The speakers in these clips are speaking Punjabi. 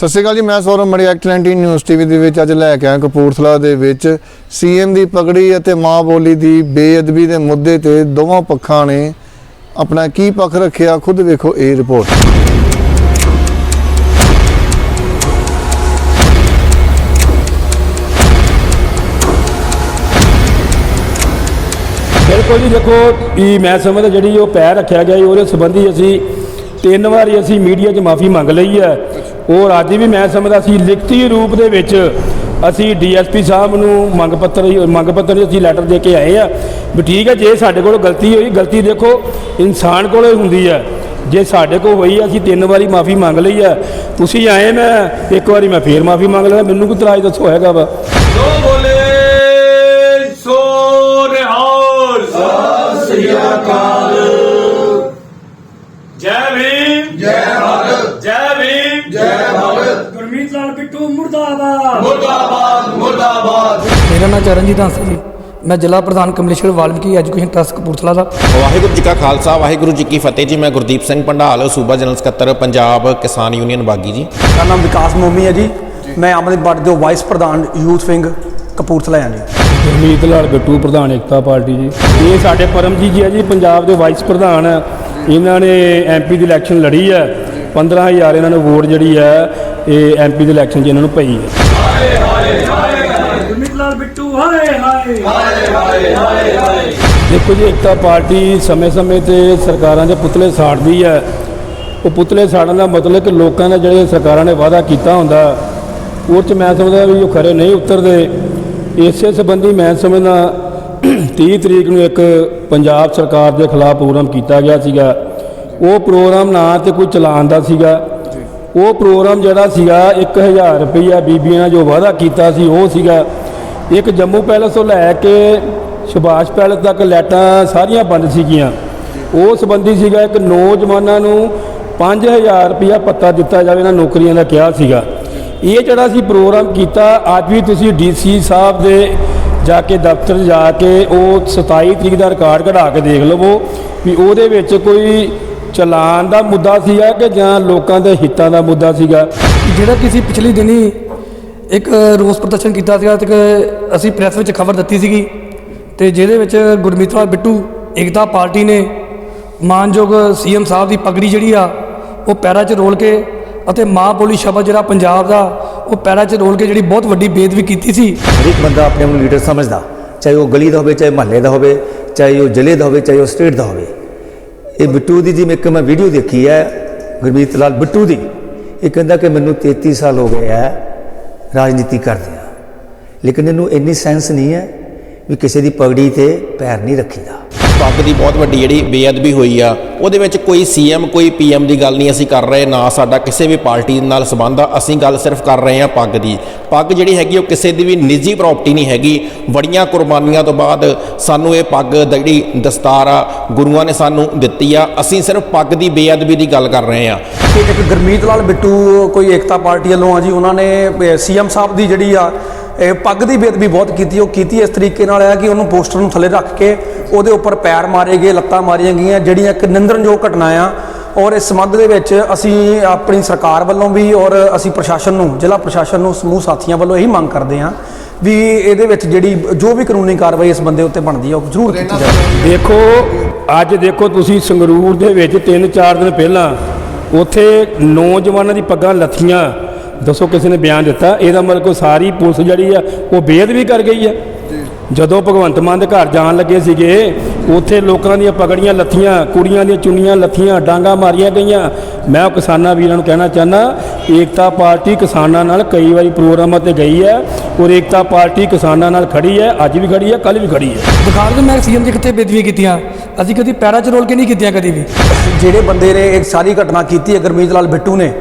ਸਤਿ ਸ਼੍ਰੀ ਅਕਾਲ ਜੀ, ਮੈਂ ਸੌਰਵ ਮੜੀ ਐਕਟ 19 ਨਿਊਜ਼ ਟੀਵੀ ਦੇ ਵਿੱਚ ਅੱਜ ਲੈ ਕੇ ਆਇਆ ਕਪੂਰਥਲਾ ਦੇ ਵਿੱਚ ਸੀਐਮ ਦੀ ਪਗੜੀ ਅਤੇ ਮਾਂ ਬੋਲੀ ਦੀ ਬੇਅਦਬੀ ਦੇ ਮੁੱਦੇ ਤੇ ਦੋਵਾਂ ਪੱਖਾਂ ਨੇ ਆਪਣਾ ਕੀ ਪੱਖ ਰੱਖਿਆ, ਖੁਦ ਵੇਖੋ ਇਹ ਰਿਪੋਰਟ। ਬਿਲਕੁਲ ਜੀ, ਦੇਖੋ, ਵੀ ਮੈਂ ਸਮਝਦਾ ਜਿਹੜੀ ਉਹ ਪੈਰ ਰੱਖਿਆ ਗਿਆ ਉਹਦੇ ਸੰਬੰਧੀ ਅਸੀਂ ਤਿੰਨ ਵਾਰੀ ਅਸੀਂ ਮੀਡੀਆ 'ਚ ਮਾਫੀ ਮੰਗ ਲਈ ਹੈ। ਔਰ ਅੱਜ ਵੀ ਮੈਂ ਸਮਝਦਾ ਸੀ ਲਿਖਤੀ ਰੂਪ ਦੇ ਵਿੱਚ ਅਸੀਂ ਡੀਐਸਪੀ ਸਾਹਿਬ ਨੂੰ ਮੰਗ ਪੱਤਰ ਮੰਗ ਪੱਤਰ ਅਸੀਂ ਲੈਟਰ ਦੇ ਕੇ ਆਏ ਆ ਵੀ ਠੀਕ ਹੈ ਜੇ ਸਾਡੇ ਕੋਲ ਗਲਤੀ ਹੋਈ ਗਲਤੀ ਦੇਖੋ ਇਨਸਾਨ ਕੋਲੇ ਹੁੰਦੀ ਹੈ ਜੇ ਸਾਡੇ ਕੋਲ ਹੋਈ ਅਸੀਂ ਤਿੰਨ ਵਾਰੀ ਮਾਫੀ ਮੰਗ ਲਈ ਹੈ ਤੁਸੀਂ ਆਏ ਮੈਂ ਇੱਕ ਵਾਰੀ ਮੈਂ ਫੇਰ ਮਾਫੀ ਮੰਗ ਲਿਆ ਮੈਨੂੰ ਕੋਈ ਇਤਰਾਜ਼ ਦੱਸੋ ਹੈਗਾ ਵਾ। ਜੋ ਬੋਲੇ ਸੋ ਨਿਹਾਲ। ਸਤਿ ਸ੍ਰੀ ਅਕਾਲ। ਮੁਰਦਾਬਾਦ। ਮੁਰਦਾਬਾਦ ਮੁਰਦਾਬਾਦ। ਮੇਰਾ ਨਾਮ ਚਰਨਜੀਤ ਹੰਸ ਜੀ। ਮੈਂ ਜ਼ਿਲ੍ਹਾ ਪ੍ਰਧਾਨ ਕਮਲੇਸ਼ਵਰ ਵਾਲਮੀਕੀ ਐਜੂਕੇਸ਼ਨ ਟਰਸਟ ਕਪੂਰਥਲਾ ਦਾ। ਵਾਹਿਗੁਰੂ ਜੀ ਕਾ ਖਾਲਸਾ ਵਾਹਿਗੁਰੂ ਜੀ ਕੀ ਫਤਿਹ ਜੀ। ਮੈਂ ਗੁਰਦੀਪ ਸਿੰਘ ਭੰਡਾਲ ਸੂਬਾ ਜਨਰਲ ਸਕੱਤਰ ਪੰਜਾਬ ਕਿਸਾਨ ਯੂਨੀਅਨ ਬਾਗੀ ਜੀ। ਮੇਰਾ ਨਾਮ ਵਿਕਾਸ ਮੋਮੀ ਹੈ ਜੀ। ਮੈਂ ਆਮ ਆਦਮੀ ਪਾਰਟੀ ਦੇ ਵਾਈਸ ਪ੍ਰਧਾਨ ਯੂਥ ਵਿੰਗ ਕਪੂਰਥਲਾ ਹਾਂ ਜੀ। ਗੁਰਮੀਤ ਲਾਲ ਗੱਟੂ ਪ੍ਰਧਾਨ ਏਕਤਾ ਪਾਰਟੀ ਜੀ। ਇਹ ਸਾਡੇ ਪਰਮਜੀਤ ਜੀ ਹੈ ਜੀ ਪੰਜਾਬ ਦੇ ਵਾਈਸ ਪ੍ਰਧਾਨ। ਹੈ ਇਹਨਾਂ ਨੇ ਐਮਪੀ ਦੀ ਇਲੈਕਸ਼ਨ ਲੜੀ ਹੈ। 15000 ਇਹਨਾਂ ਨੂੰ ਵੋਟ ਜਿਹੜੀ ਹੈ ਇਹ ਐਮਪੀ ਦੀ ਇਲੈਕਸ਼ਨ 'ਚ ਇਹਨਾਂ ਨੂੰ ਪਈ ਹੈ। ਗੁਰਮੀਤ ਲਾਲ ਬਿੱਟੂ ਹਾਏ ਹਾਏ। ਦੇਖੋ ਜੀ ਏਕਤਾ ਪਾਰਟੀ ਸਮੇਂ-ਸਮੇਂ ਤੇ ਸਰਕਾਰਾਂ ਦੇ ਪੁਤਲੇ ਸਾੜਦੀ ਹੈ। ਉਹ ਪੁਤਲੇ ਸਾੜਨ ਦਾ ਮਤਲਬ ਕਿ ਲੋਕਾਂ ਦਾ ਜਿਹੜੇ ਸਰਕਾਰਾਂ ਨੇ ਵਾਅਦਾ ਕੀਤਾ ਹੁੰਦਾ ਉਹ 'ਚ ਮੈਂ ਸਮਝਦਾ ਵੀ ਉਹ ਖਰੇ ਨਹੀਂ ਉਤਰਦੇ। ਇਸੇ ਸੰਬੰਧੀ ਮੈਂ ਸਮਝਦਾ 30 ਤਰੀਕ ਨੂੰ ਇੱਕ ਪੰਜਾਬ ਸਰਕਾਰ ਦੇ ਖਿਲਾਫ ਪ੍ਰੋਗਰਾਮ ਕੀਤਾ ਗਿਆ ਸੀਗਾ। ਉਹ ਪ੍ਰੋਗਰਾਮ ਨਾ ਤੇ ਕੋਈ ਚਲਾਨ ਦਾ ਸੀਗਾ। ਉਹ ਪ੍ਰੋਗਰਾਮ ਜਿਹੜਾ ਸੀਗਾ 1000 ਰੁਪਈਆ ਬੀਬੀਆਂ ਨਾਲ ਜੋ ਵਾਅਦਾ ਕੀਤਾ ਸੀ, ਉਹ ਸੀਗਾ। ਇੱਕ ਜੰਮੂ ਪੈਲਸ ਤੋਂ ਲੈ ਕੇ ਸੁਭਾਸ਼ ਪੈਲਸ ਤੱਕ ਲਾਈਟਾਂ ਸਾਰੀਆਂ ਬੰਦ ਸੀਗੀਆਂ। ਉਹ ਸੰਬੰਧੀ ਸੀਗਾ ਇੱਕ ਨੌਜਵਾਨਾਂ ਨੂੰ 5000 ਰੁਪਇਆ ਪੱਤਾ ਦਿੱਤਾ ਜਾਵੇ, ਇਹਨਾਂ ਨੌਕਰੀਆਂ ਦਾ ਕਿਹਾ ਸੀਗਾ। ਇਹ ਜਿਹੜਾ ਸੀ ਪ੍ਰੋਗਰਾਮ ਕੀਤਾ, ਅੱਜ ਵੀ ਤੁਸੀਂ ਡੀਸੀ ਸਾਹਿਬ ਦੇ ਜਾ ਕੇ ਦਫ਼ਤਰ ਜਾ ਕੇ ਉਹ 27 ਤਰੀਕ ਦਾ ਰਿਕਾਰਡ ਕਢਾ ਕੇ ਦੇਖ ਲਵੋ ਵੀ ਉਹਦੇ ਵਿੱਚ ਕੋਈ ਚਲਾਨ ਦਾ ਮੁੱਦਾ ਸੀਗਾ ਕਿ ਜਾਂ ਲੋਕਾਂ ਦੇ ਹਿੱਤਾਂ ਦਾ ਮੁੱਦਾ ਸੀਗਾ? ਜਿਹੜਾ ਕਿਸੇ ਪਿਛਲੇ ਦਿਨੀ ਇੱਕ ਰੋਸ ਪ੍ਰਦਰਸ਼ਨ ਕੀਤਾ ਸੀਗਾ ਤੇ ਇੱਕ ਅਸੀਂ ਪ੍ਰੈਸ ਵਿੱਚ ਖਬਰ ਦਿੱਤੀ ਸੀਗੀ ਤੇ ਜਿਹਦੇ ਵਿੱਚ ਗੁਰਮੀਤ ਲਾਲ ਬਿੱਟੂ ਏਕਤਾ ਪਾਰਟੀ ਨੇ ਮਾਨਯੋਗ ਸੀਐਮ ਸਾਹਿਬ ਦੀ ਪਗੜੀ ਜਿਹੜੀ ਆ ਉਹ ਪੈਰਾਂ 'ਚ ਰੋਲ ਕੇ ਅਤੇ ਮਾਂ ਬੋਲੀ ਸ਼ਬਦ ਜਿਹੜਾ ਪੰਜਾਬ ਦਾ ਉਹ ਪੈਰਾਂ 'ਚ ਰੋਲ ਕੇ ਜਿਹੜੀ ਬਹੁਤ ਵੱਡੀ ਬੇਦਬੀ ਕੀਤੀ ਸੀ। ਹਰੇਕ ਬੰਦਾ ਆਪਣੇ ਆਪ ਨੂੰ ਲੀਡਰ ਸਮਝਦਾ ਚਾਹੇ ਉਹ ਗਲੀ ਦਾ ਹੋਵੇ ਚਾਹੇ ਮਹੱਲੇ ਦਾ ਹੋਵੇ ਚਾਹੇ ਉਹ ਜ਼ਿਲ੍ਹੇ ਦਾ ਹੋਵੇ ਚਾਹੇ ਉਹ ਸਟੇਟ ਦਾ ਹੋਵੇ। ਇਹ ਬਿੱਟੂ ਦੀ ਜੀ ਮੈਂ ਇੱਕ ਮੈਂ ਵੀਡੀਓ ਦੇਖੀ ਹੈ, ਗੁਰਮੀਤ ਲਾਲ ਬਿੱਟੂ ਦੀ। ਇਹ ਕਹਿੰਦਾ ਕਿ ਮੈਨੂੰ 33 ਸਾਲ ਹੋ ਗਏ ਹੈ, ਰਾਜਨੀਤੀ ਕਰਦਿਆਂ ਲੇਕਿਨ ਇਹਨੂੰ ਇੰਨੀ ਸੈਂਸ ਨਹੀਂ ਹੈ ਵੀ ਕਿਸੇ ਦੀ ਪਗੜੀ ਤੇ ਪੈਰ ਨਹੀਂ ਰੱਖੀਦਾ। ਪੱਗ ਦੀ ਬਹੁਤ ਵੱਡੀ ਜਿਹੜੀ ਬੇਅਦਬੀ ਹੋਈ ਆ, ਉਹਦੇ ਵਿੱਚ ਕੋਈ ਸੀਐਮ ਕੋਈ ਪੀਐਮ ਦੀ ਗੱਲ ਨਹੀਂ ਅਸੀਂ ਕਰ ਰਹੇ, ਨਾ ਸਾਡਾ ਕਿਸੇ ਵੀ ਪਾਰਟੀ ਨਾਲ ਸੰਬੰਧ ਆ, ਅਸੀਂ ਗੱਲ ਸਿਰਫ ਕਰ ਰਹੇ ਹਾਂ ਪੱਗ ਦੀ। ਪੱਗ ਜਿਹੜੀ ਹੈਗੀ ਉਹ ਕਿਸੇ ਦੀ ਵੀ ਨਿੱਜੀ ਪ੍ਰਾਪਰਟੀ ਨਹੀਂ ਹੈਗੀ। ਬੜੀਆਂ ਕੁਰਬਾਨੀਆਂ ਤੋਂ ਬਾਅਦ ਸਾਨੂੰ ਇਹ ਪੱਗ ਦਾ ਜਿਹੜੀ ਦਸਤਾਰ ਆ, ਗੁਰੂਆਂ ਨੇ ਸਾਨੂੰ ਦਿੱਤੀ ਆ। ਅਸੀਂ ਸਿਰਫ ਪੱਗ ਦੀ ਬੇਅਦਬੀ ਦੀ ਗੱਲ ਕਰ ਰਹੇ ਹਾਂ ਤੇ ਇੱਕ ਗੁਰਮੀਤ ਲਾਲ ਬਿੱਟੂ, ਕੋਈ ਏਕਤਾ ਪਾਰਟੀ ਵੱਲੋਂ ਆ ਜੀ, ਉਹਨਾਂ ਨੇ ਸੀਐਮ ਸਾਹਿਬ ਦੀ ਜਿਹੜੀ ਆ ਇਹ ਪੱਗ ਦੀ ਬੇਦਬੀ ਬਹੁਤ ਕੀਤੀ, ਉਹ ਕੀਤੀ ਇਸ ਤਰੀਕੇ ਨਾਲ ਆ ਕਿ ਉਹਨੂੰ ਪੋਸਟਰ ਨੂੰ ਥੱਲੇ ਰੱਖ ਕੇ ਉਹਦੇ ਉੱਪਰ ਪੈਰ ਮਾਰੇ ਗਏ, ਲੱਤਾਂ ਮਾਰੀਆਂ ਗਈਆਂ, ਜਿਹੜੀਆਂ ਇੱਕ ਨਿੰਦਣਯੋਗ ਘਟਨਾ ਆ। ਔਰ ਇਸ ਸੰਬੰਧ ਦੇ ਵਿੱਚ ਅਸੀਂ ਆਪਣੀ ਸਰਕਾਰ ਵੱਲੋਂ ਵੀ ਔਰ ਅਸੀਂ ਪ੍ਰਸ਼ਾਸਨ ਨੂੰ, ਜ਼ਿਲ੍ਹਾ ਪ੍ਰਸ਼ਾਸਨ ਨੂੰ, ਸਮੂਹ ਸਾਥੀਆਂ ਵੱਲੋਂ ਇਹੀ ਮੰਗ ਕਰਦੇ ਹਾਂ ਵੀ ਇਹਦੇ ਵਿੱਚ ਜਿਹੜੀ ਜੋ ਵੀ ਕਾਨੂੰਨੀ ਕਾਰਵਾਈ ਇਸ ਬੰਦੇ ਉੱਤੇ ਬਣਦੀ ਆ, ਉਹ ਜ਼ਰੂਰ ਕੀਤੀ ਜਾਵੇ। ਦੇਖੋ, ਅੱਜ ਦੇਖੋ ਤੁਸੀਂ ਸੰਗਰੂਰ ਦੇ ਵਿੱਚ 3-4 ਦਿਨ ਪਹਿਲਾਂ ਉੱਥੇ ਨੌਜਵਾਨਾਂ ਦੀ ਪੱਗਾਂ ਲੱਥੀਆਂ। ਦੱਸੋ ਕਿਸੇ ਨੇ ਬਿਆਨ ਦਿੱਤਾ? ਇਹਦਾ ਮਤਲਬ ਕੋਈ ਸਾਰੀ ਪੁਲਿਸ ਜਿਹੜੀ ਆ ਉਹ ਬੇਅਦਬੀ ਕਰ ਗਈ ਆ? ਜਦੋਂ ਭਗਵੰਤ ਮਾਨ ਦੇ ਘਰ ਜਾਣ ਲੱਗੇ ਸੀਗੇ ਉੱਥੇ ਲੋਕਾਂ ਦੀਆਂ ਪਗੜੀਆਂ ਲੱਥੀਆਂ ਕੁੜੀਆਂ ਦੀਆਂ ਚੁੰਨੀਆਂ ਲੱਥੀਆਂ ਡਾਂਗਾ ਮਾਰੀਆਂ ਗਈਆਂ। ਮੈਂ ਉਹ ਕਿਸਾਨਾਂ ਵੀਰਾਂ ਨੂੰ ਕਹਿਣਾ ਚਾਹੁੰਦਾ ਏਕਤਾ ਪਾਰਟੀ ਕਿਸਾਨਾਂ ਨਾਲ ਕਈ ਵਾਰੀ ਪ੍ਰੋਗਰਾਮਾਂ ਤੇ ਗਈ ਹੈ ਔਰ ਏਕਤਾ ਪਾਰਟੀ ਕਿਸਾਨਾਂ ਨਾਲ ਖੜੀ ਹੈ ਅੱਜ ਵੀ ਖੜੀ ਹੈ ਕੱਲ ਵੀ ਖੜੀ ਹੈ ਦਿਖਾ ਦਿਓ ਮੈਂ ਸੀਐਮ ਜੀ ਕਿੱਥੇ ਬੇਦਬੀ ਕੀਤੀਆਂ? ਅਸੀਂ ਕਦੀ ਪੈਰਾਂ 'ਚ ਰੋਲ ਕੇ ਨਹੀਂ ਕੀਤੀਆਂ ਕਦੀ ਵੀ। ਜਿਹੜੇ ਬੰਦੇ ਨੇ ਇੱਕ ਸਾਰੀ ਘਟਨਾ ਕੀਤੀ ਹੈ ਗੁਰਮੀਤ ਲਾਲ ਬਿੱਟੂ ਨੇ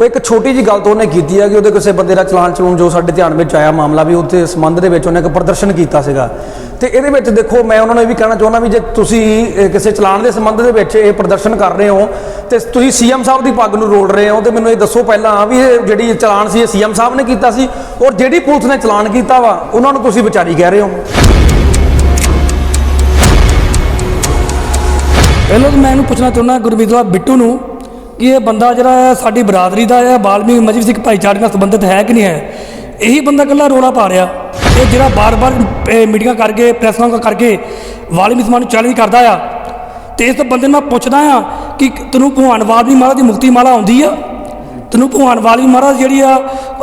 ਉਹ ਇੱਕ ਛੋਟੀ ਜੀ ਗੱਲ ਤੋਂ ਉਹਨੇ ਕੀਤੀ ਹੈ ਕਿ ਉਹਦੇ ਕਿਸੇ ਬੰਦੇ ਦਾ ਚਲਾਨ ਚਲੂਨ ਜੋ ਸਾਡੇ ਧਿਆਨ ਵਿੱਚ ਆਇਆ ਮਾਮਲਾ ਵੀ ਉੱਥੇ ਸੰਬੰਧ ਦੇ ਵਿੱਚ ਉਹਨੇ ਇੱਕ ਪ੍ਰਦਰਸ਼ਨ ਕੀਤਾ ਸੀਗਾ। ਤੇ ਇਹਦੇ ਵਿੱਚ ਦੇਖੋ, ਮੈਂ ਉਹਨਾਂ ਨੂੰ ਇਹ ਵੀ ਕਹਿਣਾ ਚਾਹੁੰਦਾ ਵੀ ਜੇ ਤੁਸੀਂ ਕਿਸੇ ਚਲਾਨ ਦੇ ਸੰਬੰਧ ਦੇ ਵਿੱਚ ਇਹ ਪ੍ਰਦਰਸ਼ਨ ਕਰ ਰਹੇ ਹੋ, ਤੇ ਤੁਸੀਂ ਸੀਐਮ ਸਾਹਿਬ ਦੀ ਪੱਗ ਨੂੰ ਰੋਲ ਰਹੇ ਹੋ, ਤੇ ਮੈਨੂੰ ਇਹ ਦੱਸੋ ਪਹਿਲਾਂ ਵੀ ਇਹ ਜਿਹੜੀ ਚਲਾਨ ਸੀ, ਇਹ ਸੀਐਮ ਸਾਹਿਬ ਨੇ ਕੀਤਾ ਸੀ, ਔਰ ਜਿਹੜੀ ਪੁਲਿਸ ਨੇ ਚਲਾਨ ਕੀਤਾ ਵਾ, ਉਹਨਾਂ ਨੂੰ ਤੁਸੀਂ ਵਿਚਾਰੀ ਕਹਿ ਰਹੇ ਹੋ। ਪਹਿਲਾਂ ਮੈਂ ਇਹਨੂੰ ਪੁੱਛਣਾ ਚਾਹੁੰਦਾ ਗੁਰਮੀਤ ਲਾਲ ਬਿੱਟੂ ਨੂੰ ਕਿ ਇਹ ਬੰਦਾ ਜਿਹੜਾ ਹੈ, ਸਾਡੀ ਬਰਾਦਰੀ ਦਾ ਹੈ, ਬਾਲਮੀਕ ਮਜਲਿਸ ਸਿੱਖ ਭਾਈਚਾਰੇ ਨਾਲ ਸੰਬੰਧਿਤ ਹੈ ਕਿ ਨਹੀਂ ਹੈ? ਇਹੀ ਬੰਦਾ ਇਕੱਲਾ ਰੋਲਾ ਪਾ ਰਿਹਾ। ਇਹ ਜਿਹੜਾ ਬਾਰ-ਬਾਰ ਮੀਟਿੰਗਾਂ ਕਰਕੇ, ਪ੍ਰੈਸਾਂ ਕਰਕੇ ਵਾਲਮੀਕ ਸਮਾਜ ਨੂੰ ਚੈਲੰਜ ਕਰਦਾ ਆ, ਤੇ ਇਸ ਬੰਦੇ ਨਾਲ ਪੁੱਛਦਾ ਆ ਕਿ ਤੈਨੂੰ ਭਗਵਾਨ ਵਾਲਮੀਕ ਮਹਾਰਾਜ ਦੀ ਮੁਕਤੀ ਮਾਲਾ ਆਉਂਦੀ ਆ? ਤੈਨੂੰ ਭਗਵਾਨ ਵਾਲਮੀਕ ਮਹਾਰਾਜ ਜਿਹੜੀ ਆ,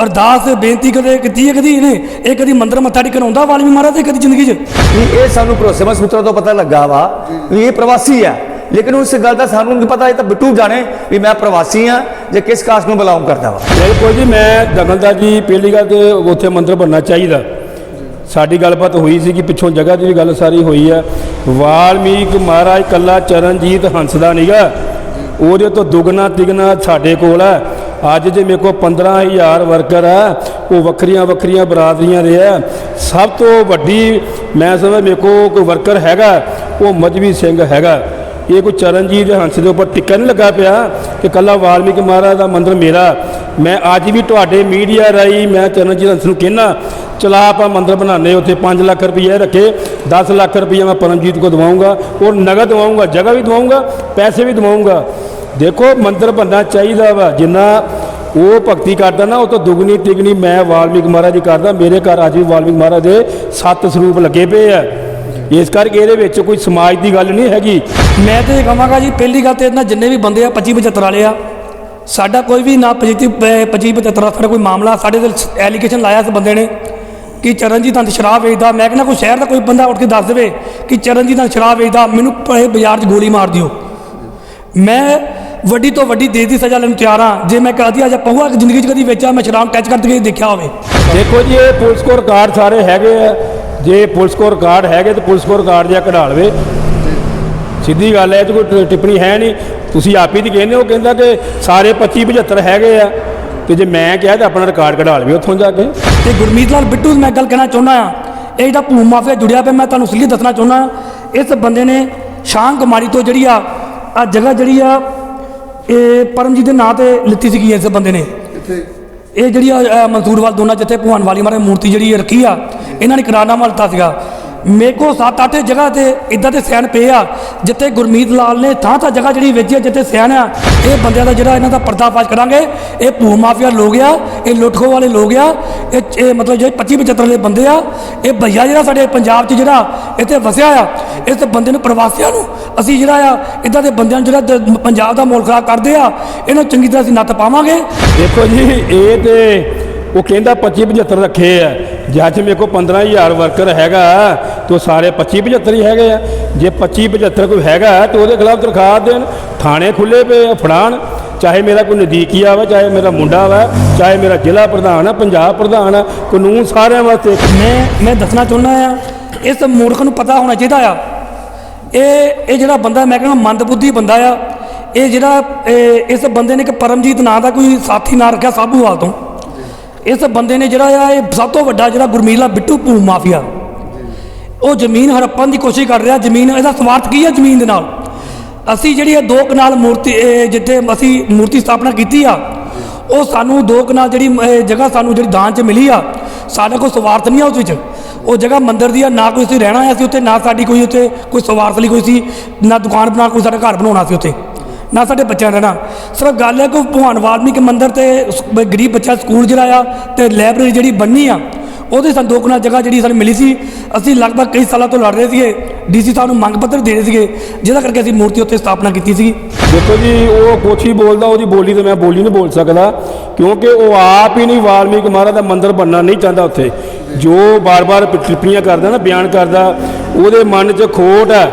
ਅਰਦਾਸ, ਬੇਨਤੀ ਕਦੇ ਕੀਤੀ ਹੈ ਕਦੀ? ਇਹਨੇ ਇਹ ਕਦੀ ਮੰਦਰ ਮੱਥਾ ਟੇਕਣ ਆਉਂਦਾ ਵਾਲਮੀ ਮਹਾਰਾਜ ਤੇ ਕਦੀ ਜ਼ਿੰਦਗੀ 'ਚ? ਵੀ ਇਹ ਸਾਨੂੰ ਭਰੋਸੇਮੰਦ ਸੂਤਰਾਂ ਤੋਂ ਪਤਾ ਲੱਗਾ ਵਾ ਵੀ ਇਹ ਪ੍ਰਵਾਸੀ ਆ। ਲੇਕਿਨ ਉਸ ਗੱਲ ਦਾ ਸਾਨੂੰ ਨਹੀਂ ਪਤਾ, ਇਹ ਤਾਂ ਬਿੱਟੂ ਜਾਣੇ ਵੀ ਮੈਂ ਪ੍ਰਵਾਸੀ ਆ ਜੇ ਕਿਸ ਕਾਸਟ ਨੂੰ ਬਿਲੋਂਗ ਕਰਦਾ ਵਾ। ਬਿਲਕੁਲ ਜੀ, ਮੈਂ ਦਖਲਦਾ ਜੀ, ਪਹਿਲੀ ਗੱਲ ਤੇ ਉੱਥੇ ਮੰਦਰ ਬਣਨਾ ਚਾਹੀਦਾ। ਸਾਡੀ ਗੱਲਬਾਤ ਹੋਈ ਸੀ ਕਿ ਪਿੱਛੋਂ ਜਗ੍ਹਾ ਦੀ ਵੀ ਗੱਲ ਸਾਰੀ ਹੋਈ ਹੈ ਵਾਲਮੀਕ ਮਹਾਰਾਜ ਕੱਲਾ ਚਰਨਜੀਤ ਹੰਸਦਾ ਨੀਗਾ। ਉਹਦੇ ਤੋਂ ਦੁੱਗਣਾ ਤਿਗਣਾ ਸਾਡੇ ਕੋਲ ਹੈ ਅੱਜ ਜੇ ਮੇਰੇ ਕੋਲ 15000 ਵਰਕਰ ਹੈ ਉਹ ਵੱਖਰੀਆਂ ਵੱਖਰੀਆਂ ਬਰਾਦਰੀਆਂ ਦੇ ਹੈ ਸਭ ਤੋਂ ਵੱਡੀ ਮੈਂ ਸਮਝ ਮੇਰੇ ਕੋਲ ਕੋਈ ਵਰਕਰ ਹੈਗਾ, ਉਹ ਮਜਬੀ ਸਿੰਘ ਹੈਗਾ। ਇਹ ਕੋਈ ਚਰਨਜੀਤ ਦੇ ਹੰਸ ਦੇ ਉੱਪਰ ਟਿੱਕਾ ਨਹੀਂ ਲੱਗਾ ਪਿਆ ਕਿ ਕੱਲਾ ਵਾਲਮੀਕ ਮਹਾਰਾਜ ਦਾ ਮੰਦਰ ਮੇਰਾ। ਮੈਂ ਅੱਜ ਵੀ ਤੁਹਾਡੇ ਮੀਡੀਆ ਰਾਹੀਂ ਮੈਂ ਚਰਨਜੀਤ ਹੰਸ ਨੂੰ ਕਹਿਣਾ ਚਲਾ ਆਪਾਂ ਮੰਦਰ ਬਣਾਉਂਦੇ ਉੱਥੇ 5 ਲੱਖ ਰੁਪਏ ਰੱਖੇ 10 ਲੱਖ ਰੁਪਏ ਮੈਂ ਪਰਮਜੀਤ ਕੋ ਦਵਾਉਂਗਾ, ਔਰ ਨਗਦ ਦਵਾਉਂਗਾ, ਜਗ੍ਹਾ ਵੀ ਦਵਾਉਂਗਾ, ਪੈਸੇ ਵੀ ਦਵਾਉਂਗਾ। ਦੇਖੋ, ਮੰਦਰ ਬਣਨਾ ਚਾਹੀਦਾ ਵਾ, ਜਿੰਨਾ ਉਹ ਭਗਤੀ ਕਰਦਾ ਨਾ, ਉਹ ਤੋਂ ਦੁਗਣੀ ਤਿਗਣੀ ਮੈਂ ਵਾਲਮੀਕ ਮਹਾਰਾਜ ਦੀ ਕਰਦਾ ਮੇਰੇ ਘਰ ਅੱਜ ਵੀ ਵਾਲਮੀਕ ਮਹਾਰਾਜ ਦੇ ਸੱਤ ਸਰੂਪ ਲੱਗੇ ਪਏ ਆ। ਇਸ ਕਰਕੇ ਇਹਦੇ ਵਿੱਚ ਕੋਈ ਸਮਾਜ ਦੀ ਗੱਲ ਨਹੀਂ ਹੈਗੀ। ਮੈਂ ਤੇ ਇਹ ਕਹਾਂਗਾ ਜੀ ਪਹਿਲੀ ਗੱਲ ਤੇ ਇਹਨਾਂ ਜਿੰਨੇ ਵੀ ਬੰਦੇ ਆ 25 75 ਵਾਲੇ ਆ ਸਾਡਾ ਕੋਈ ਵੀ ਨਾ 25 25 75 ਦਾ ਸਾਡਾ ਕੋਈ ਮਾਮਲਾ ਸਾਡੇ ਤੇ ਐਲੀਗੇਸ਼ਨ ਲਾਇਆ ਇਸ ਬੰਦੇ ਨੇ ਕਿ ਚਰਨਜੀਤ ਅੰਤ ਸ਼ਰਾਬ ਵੇਚਦਾ। ਮੈਂ ਕਹਿੰਦਾ ਕੋਈ ਸ਼ਹਿਰ ਦਾ ਕੋਈ ਬੰਦਾ ਉੱਠ ਕੇ ਦੱਸ ਦੇਵੇ ਕਿ ਚਰਨਜੀਤ ਅੰਤ ਸ਼ਰਾਬ ਵੇਚਦਾ ਮੈਨੂੰ ਭਲੇ ਬਾਜ਼ਾਰ 'ਚ ਗੋਲੀ ਮਾਰ ਦਿਓ। ਮੈਂ ਵੱਡੀ ਤੋਂ ਵੱਡੀ ਦੇਸ਼ ਦੀ ਸਜ਼ਾ ਲੈਣ ਨੂੰ ਤਿਆਰ ਹਾਂ। ਜੇ ਮੈਂ ਕਹਦੀ ਆ ਜਾਂ ਪਹੂਆ ਜ਼ਿੰਦਗੀ 'ਚ ਕਦੀ ਵੇਚਿਆ ਮੈਂ ਸ਼ਰਾਬ ਟੱਚ ਕਰਦੇ ਕੇ ਦੇਖਿਆ ਹੋਵੇ। ਦੇਖੋ ਜੀ ਇਹ ਪੁਲਿਸ ਕੋ ਰਿਕਾਰਡ ਸਾਰੇ ਹੈਗੇ ਆ। ਜੇ ਪੁਲਿਸ ਕੋ ਰਿਕਾਰਡ ਹੈਗੇ ਤੇ ਪੁਲਿਸ ਕੋ ਰਿਕਾਰਡ ਜਿਹਾ ਕਢਾ ਲਵੇ। ਸਿੱਧੀ ਗੱਲ ਹੈ ਇਹ 'ਚ ਕੋਈ ਟਿੱਪਣੀ ਹੈ ਨਹੀਂ। ਤੁਸੀਂ ਆਪ ਹੀ ਦੀ ਕਹਿੰਦੇ ਹੋ ਕਹਿੰਦਾ ਕਿ ਸਾਰੇ 25 75 ਹੈਗੇ ਆ। ਤੇ ਜੇ ਮੈਂ ਕਿਹਾ ਤਾਂ ਆਪਣਾ ਰਿਕਾਰਡ ਕਢਾ ਲਵੇ ਉੱਥੋਂ ਜਾ ਕੇ। ਤੇ ਗੁਰਮੀਤ ਲਾਲ ਬਿੱਟੂ ਮੈਂ ਗੱਲ ਕਹਿਣਾ ਚਾਹੁੰਦਾ ਆ ਇਹ ਜਿਹੜਾ ਭੂਮ ਮਾਫੀਆ ਜੁੜਿਆ ਪਿਆ ਮੈਂ ਤੁਹਾਨੂੰ ਸਲੀ ਦੱਸਣਾ ਚਾਹੁੰਦਾ ਇਸ ਬੰਦੇ ਨੇ ਸ਼ਾਂ ਕੁਮਾਰੀ ਤੋਂ ਜਿਹੜੀ ਆ ਆ ਜਗ੍ਹਾ ਜਿਹੜੀ ਆ ਇਹ ਪਰਮਜੀਤ ਦੇ ਨਾਂ ਤੇ ਲਿੱਤੀ ਸੀਗੀ ਇਸ ਬੰਦੇ ਨੇ। ਇਹ ਜਿਹੜੀ ਆ, ਮਨਸੂਰਵਾਲ ਦੋਨਾਂ ਜਿੱਥੇ ਭਗਵਾਨ ਵਾਲੀ ਮਹਾਰਾਜ ਮੂਰਤੀ ਜਿਹੜੀ ਰੱਖੀ ਆ ਇਹਨਾਂ ਨੇ ਕਰਾਰਨਾਮਾ ਦਿੱਤਾ ਸੀਗਾ। ਮੇਰੇ ਕੋਲ 7-8 ਜਗ੍ਹਾ ਤੇ ਇਦਾਂ ਦੇ ਸੈਨ ਪਏ ਆ, ਜਿੱਥੇ ਗੁਰਮੀਤ ਲਾਲ ਨੇ ਥਾਂ ਥਾਂ ਜਗ੍ਹਾ ਜਿਹੜੀ ਵੇਚੀ ਆ, ਜਿੱਥੇ ਸੈਨ ਆ, ਇਹ ਬੰਦਿਆਂ ਦਾ ਜਿਹੜਾ ਇਹਨਾਂ ਦਾ ਪਰਦਾਫਾਸ਼ ਕਰਾਂਗੇ, ਇਹ ਭੂ ਮਾਫੀਆ ਲੋਕ ਆ, ਇਹ ਲੁੱਟਖੋ ਵਾਲੇ ਲੋਕ ਆ, ਇਹ ਇਹ ਮਤਲਬ ਜਿਹੜੇ 25 75 ਦੇ ਬੰਦੇ ਆ, ਇਹ ਭਈਆ ਜਿਹੜਾ ਸਾਡੇ ਪੰਜਾਬ 'ਚ ਜਿਹੜਾ ਇੱਥੇ ਵਸਿਆ ਆ, ਇਸ ਬੰਦੇ ਨੂੰ ਪ੍ਰਵਾਸੀਆਂ ਨੂੰ ਅਸੀਂ ਜਿਹੜਾ ਆ, ਇਦਾਂ ਦੇ ਬੰਦਿਆਂ ਨੂੰ ਜਿਹੜਾ ਪੰਜਾਬ ਦਾ ਮੋਲ ਖਰਾਬ ਕਰਦੇ ਆ, ਇਹਨਾਂ ਚੰਗੀ ਤਰ੍ਹਾਂ ਅਸੀਂ ਨੱਤ ਪਾਵਾਂਗੇ। ਦੇਖੋ ਜੀ, ਇਹ ਤੇ ਉਹ ਕਹਿੰਦਾ 25 75 ਰੱਖੇ ਆ। ਜੇ ਅੱਜ ਮੇਰੇ ਕੋਲ 15000 ਵਰਕਰ ਹੈਗਾ ਤੇ ਉਹ ਸਾਰੇ 25 75 ਹੀ ਹੈਗੇ ਆ। ਜੇ 25 75 ਕੋਈ ਹੈਗਾ ਤੇ ਉਹਦੇ ਖਿਲਾਫ ਦਰਖਾਸਤ ਦੇਣ। ਥਾਣੇ ਖੁੱਲੇ ਪਏ ਆ, ਫੜਾਣ। ਚਾਹੇ ਮੇਰਾ ਕੋਈ ਨਜ਼ਦੀਕੀਆ ਵਾ ਚਾਹੇ ਮੇਰਾ ਮੁੰਡਾ ਵਾ ਚਾਹੇ ਮੇਰਾ ਜ਼ਿਲ੍ਹਾ ਪ੍ਰਧਾਨ ਆ ਪੰਜਾਬ ਪ੍ਰਧਾਨ ਆ ਕਾਨੂੰਨ ਸਾਰਿਆਂ ਵਾਸਤੇ ਮੈਂ ਮੈਂ ਦੱਸਣਾ ਚਾਹੁੰਦਾ ਆ ਇਸ ਮੂਰਖ ਨੂੰ ਪਤਾ ਹੋਣਾ ਚਾਹੀਦਾ ਆ। ਇਹ ਇਹ ਜਿਹੜਾ ਬੰਦਾ ਮੈਂ ਕਹਿੰਦਾ ਮੰਦਬੁੱਧੀ ਬੰਦਾ ਆ ਇਹ ਜਿਹੜਾ ਇਹ ਇਸ ਬੰਦੇ ਨੇ ਇੱਕ ਪਰਮਜੀਤ ਨਾਂ ਦਾ ਕੋਈ ਸਾਥੀ ਨਾਂ ਰੱਖਿਆ ਸਾਬੂਵਾਲ ਤੋਂ। ਇਸ ਬੰਦੇ ਨੇ ਜਿਹੜਾ ਆ, ਇਹ ਸਭ ਤੋਂ ਵੱਡਾ ਜਿਹੜਾ ਗੁਰਮੀਲਾ ਬਿੱਟੂ ਭੂ ਮਾਫੀਆ। ਉਹ ਜ਼ਮੀਨ ਹੜੱਪਣ ਦੀ ਕੋਸ਼ਿਸ਼ ਕਰ ਰਿਹਾ, ਜ਼ਮੀਨ, ਇਹਦਾ ਸਵਾਰਥ ਕੀ ਹੈ ਜ਼ਮੀਨ ਦੇ ਨਾਲ? ਅਸੀਂ ਜਿਹੜੀ ਇਹ ਦੋ ਕਨਾਲ ਮੂਰਤੀ ਜਿੱਥੇ ਅਸੀਂ ਮੂਰਤੀ ਸਥਾਪਨਾ ਕੀਤੀ ਆ, ਉਹ ਸਾਨੂੰ ਦੋ ਕਨਾਲ ਜਿਹੜੀ ਜਗ੍ਹਾ ਸਾਨੂੰ ਜਿਹੜੀ ਦਾਨ 'ਚ ਮਿਲੀ ਆ, ਸਾਡਾ ਕੋਈ ਸਵਾਰਥ ਨਹੀਂ ਆ ਉਸ ਵਿੱਚ। ਉਹ ਜਗ੍ਹਾ ਮੰਦਰ ਦੀ ਆ, ਨਾ ਕੋਈ ਅਸੀਂ ਰਹਿਣਾ ਆ ਅਸੀਂ ਉੱਥੇ, ਨਾ ਸਾਡੀ ਕੋਈ ਉੱਥੇ ਕੋਈ ਸਵਾਰਥ ਲਈ ਕੋਈ ਸੀ, ਨਾ ਦੁਕਾਨ ਬਣਾ ਕੋਈ ਸਾਡਾ ਘਰ ਬਣਾਉਣਾ ਸੀ ਉੱਥੇ। ਨਾ ਸਾਡੇ ਬੱਚਿਆਂ ਰਹਿਣਾ ਸਿਰਫ ਗੱਲ ਹੈ ਕਿ ਭਗਵਾਨ ਵਾਲਮੀਕ ਮੰਦਿਰ ਤੇ ਗਰੀਬ ਬੱਚਾ ਸਕੂਲ ਜਿਹੜਾ ਆ ਤੇ ਲਾਇਬ੍ਰੇਰੀ ਜਿਹੜੀ ਬੰਨੀ ਆ, ਉਹਦੇ ਸਾਨੂੰ ਦੋ ਕਨਾਲ ਜਗ੍ਹਾ ਜਿਹੜੀ ਸਾਨੂੰ ਮਿਲੀ ਸੀ। ਅਸੀਂ ਲਗਭਗ ਕਈ ਸਾਲਾਂ ਤੋਂ ਲੜ ਰਹੇ ਸੀਗੇ। ਡੀਸੀ ਸਾਹਿਬ ਨੂੰ ਮੰਗ ਪੱਤਰ ਦੇ ਰਹੇ ਸੀਗੇ, ਜਿਹਦਾ ਕਰਕੇ ਅਸੀਂ ਮੂਰਤੀ ਉੱਤੇ ਸਥਾਪਨਾ ਕੀਤੀ ਸੀ ਦੇਖੋ ਜੀ, ਉਹ ਕੁਛ ਹੀ ਬੋਲਦਾ ਉਹਦੀ ਬੋਲੀ ਤੇ ਮੈਂ ਬੋਲੀ ਨਹੀਂ ਬੋਲ ਸਕਦਾ, ਕਿਉਂਕਿ ਉਹ ਆਪ ਹੀ ਨਹੀਂ ਵਾਲਮੀਕ ਮਹਾਰਾਜ ਦਾ ਮੰਦਿਰ ਬਣਨਾ ਨਹੀਂ ਚਾਹੁੰਦਾ ਉੱਥੇ। ਜੋ ਬਾਰ-ਬਾਰ ਟਿੱਪਣੀਆਂ ਕਰਦਾ ਨਾ, ਬਿਆਨ ਕਰਦਾ, ਉਹਦੇ ਮਨ 'ਚ ਖੋਟ ਹੈ,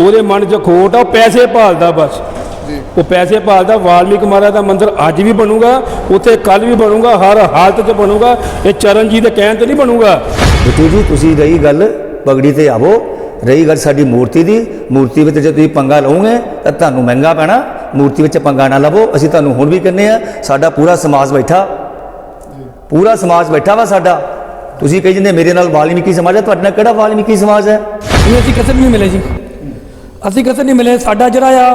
ਉਹਦੇ ਮਨ 'ਚ ਖੋਟ ਆ, ਉਹ ਪੈਸੇ ਭਾਲਦਾ ਬਸ। ਉਹ ਪੈਸੇ ਭਾਲਦਾ ਵਾਲਮੀਕ ਮਹਾਰਾਜ ਦਾ ਮੰਦਿਰ ਅੱਜ ਵੀ ਬਣੂਗਾ ਉੱਥੇ ਕੱਲ ਵੀ ਬਣੂਗਾ ਹਰ ਹਾਲਤ 'ਚ ਬਣੂਗਾ ਇਹ ਚਰਨਜੀਤ ਦੇ ਕਹਿਣ ਤੇ ਨਹੀਂ ਬਣੂਗਾ। ਬਿੱਟੂ ਜੀ ਤੁਸੀਂ ਰਹੀ ਗੱਲ ਪਗੜੀ ਤੇ ਆਵੋ ਰਹੀ ਗੱਲ ਸਾਡੀ ਮੂਰਤੀ ਦੀ ਮੂਰਤੀ ਵਿੱਚ ਜੇ ਤੁਸੀਂ ਪੰਗਾ ਲਓਗੇ ਤਾਂ ਤੁਹਾਨੂੰ ਮਹਿੰਗਾ ਪੈਣਾ ਮੂਰਤੀ ਵਿੱਚ ਪੰਗਾ ਨਾ ਲਵੋ ਅਸੀਂ ਤੁਹਾਨੂੰ ਹੁਣ ਵੀ ਕਹਿੰਦੇ ਆ ਸਾਡਾ ਪੂਰਾ ਸਮਾਜ ਬੈਠਾ। ਪੂਰਾ ਸਮਾਜ ਬੈਠਾ ਵਾ ਸਾਡਾ। ਤੁਸੀਂ ਕਹੀ ਜਾਂਦੇ ਮੇਰੇ ਨਾਲ ਵਾਲਮੀਕੀ ਸਮਾਜ ਹੈ ਤੁਹਾਡੇ ਨਾਲ ਕਿਹੜਾ ਵਾਲਮੀਕੀ ਸਮਾਜ ਹੈ? ਨਹੀਂ ਅਸੀਂ ਕਿਸੇ ਨੂੰ ਨਹੀਂ ਮਿਲੇ ਜੀ। ਅਸੀਂ ਕਿਸੇ ਨੂੰ ਨਹੀਂ ਮਿਲੇ ਸਾਡਾ ਜਿਹੜਾ ਆ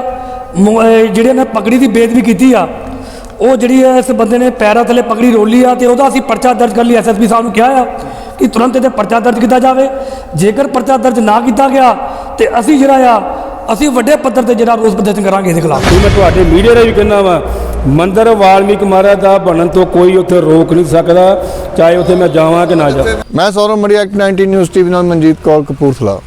ਜਿਹੜੇ ਨੇ ਪਗੜੀ ਦੀ ਬੇਦਬੀ ਕੀਤੀ ਆ ਉਹ ਜਿਹੜੀ ਹੈ ਇਸ ਬੰਦੇ ਨੇ ਪੈਰਾਂ ਥੱਲੇ ਪਗੜੀ ਰੋਲੀ ਆ ਤੇ ਉਹਦਾ ਅਸੀਂ ਪਰਚਾ ਦਰਜ ਕਰ ਲਈ ਐਸਐਸਪੀ ਸਾਹਿਬ ਨੂੰ ਕਿਹਾ ਆ ਕਿ ਤੁਰੰਤ ਇਹਦੇ ਪਰਚਾ ਦਰਜ ਕੀਤਾ ਜਾਵੇ। ਜੇਕਰ ਪਰਚਾ ਦਰਜ ਨਾ ਕੀਤਾ ਗਿਆ ਤੇ ਅਸੀਂ ਜਿਹੜਾ ਆ ਅਸੀਂ ਵੱਡੇ ਪੱਧਰ ਤੇ ਜਿਹੜਾ ਰੋਸ ਪ੍ਰਦਰਸ਼ਨ ਕਰਾਂਗੇ ਇਹਦੇ ਖਿਲਾਫ। ਮੈਂ ਤੁਹਾਡੇ ਮੀਡੀਆ ਰਾਹੀਂ ਵੀ ਕਹਿੰਦਾ ਵਾਂ ਮੰਦਰ ਵਾਲਮੀਕ ਮਹਾਰਾਜ ਦਾ ਬਣਨ ਤੋਂ ਕੋਈ ਉੱਥੇ ਰੋਕ ਨਹੀਂ ਸਕਦਾ ਚਾਹੇ ਉੱਥੇ ਮੈਂ ਜਾਵਾਂ ਕਿ ਨਾ ਜਾਵਾਂ। ਮੈਂ ਸੌਰਵ ਮੜੀ ਐਕਟ 19 ਨਿਊਜ਼ ਟੀਵੀ ਨਾਲ ਮਨਜੀਤ ਕੌਰ ਕਪੂਰਥਲਾ।